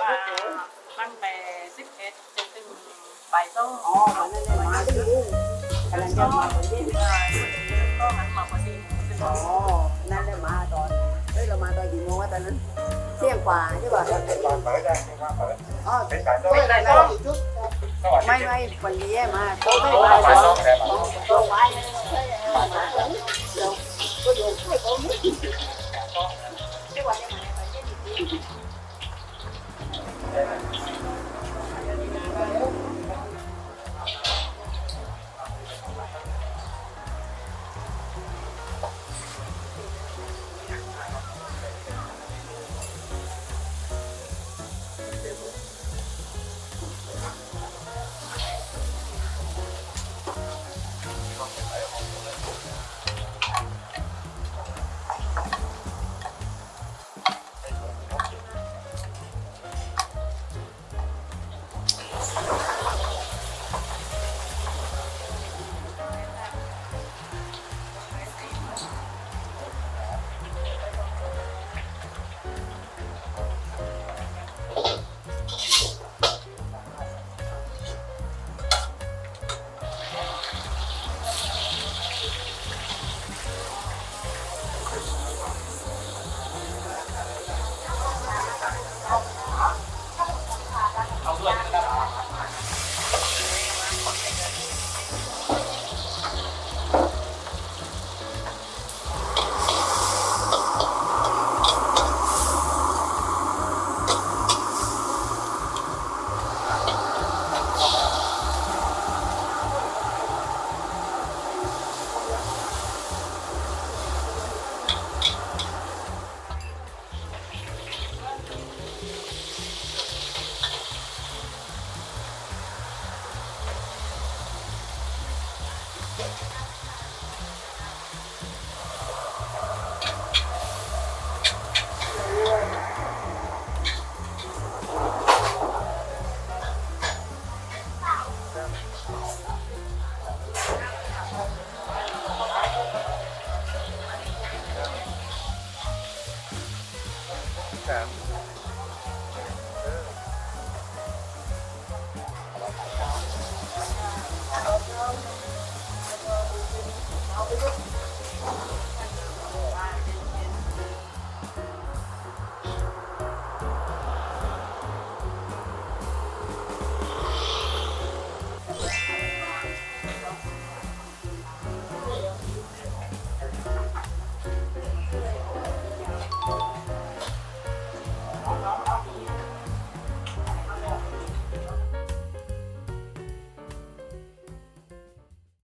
ว่าตั้งแต่สิบเอ็ดจนถึงบ่ายสองอ๋อวันนั้นเลยมาที่นี่กำลังจะมาวันนี้ก็หันมาพอดีถึงอ๋อนั่นเลยมาตอนเฮ้ยเรามาตอนกี่โมงวะตอนนั้นเที่ยงกว่าใช่ป่ะก่อนเปิดได้ไม่ว่าเปิดอ๋อเป็นการต้ไม่ได้ไม่สวัสดีไม่ไม่วันนี้มาตโอ้ไม่มาต้องแพ้มาโตไว้เราก็โยนให้เขาไม่ใช่วันนี้มาในปเทศนี้ Thank you. them.